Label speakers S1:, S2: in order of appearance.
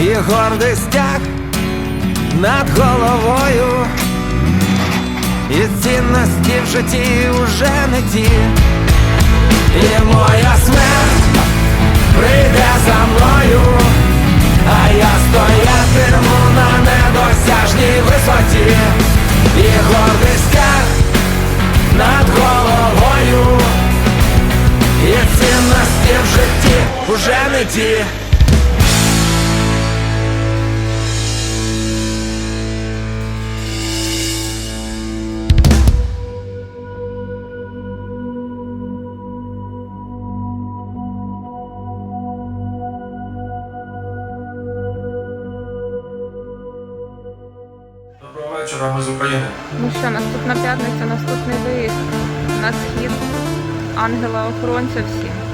S1: і гордий стяг над головою, і цінності в житті уже не ті, і моя смерть прийде за мною, а я стоятиму на недосяжній висоті, і гордий стяг над головою, і цінності в житті уже не ті.
S2: Вечора, з України.
S3: Ну що, наступна п'ятниця, наступний виїзд на схід ангела охоронця всім.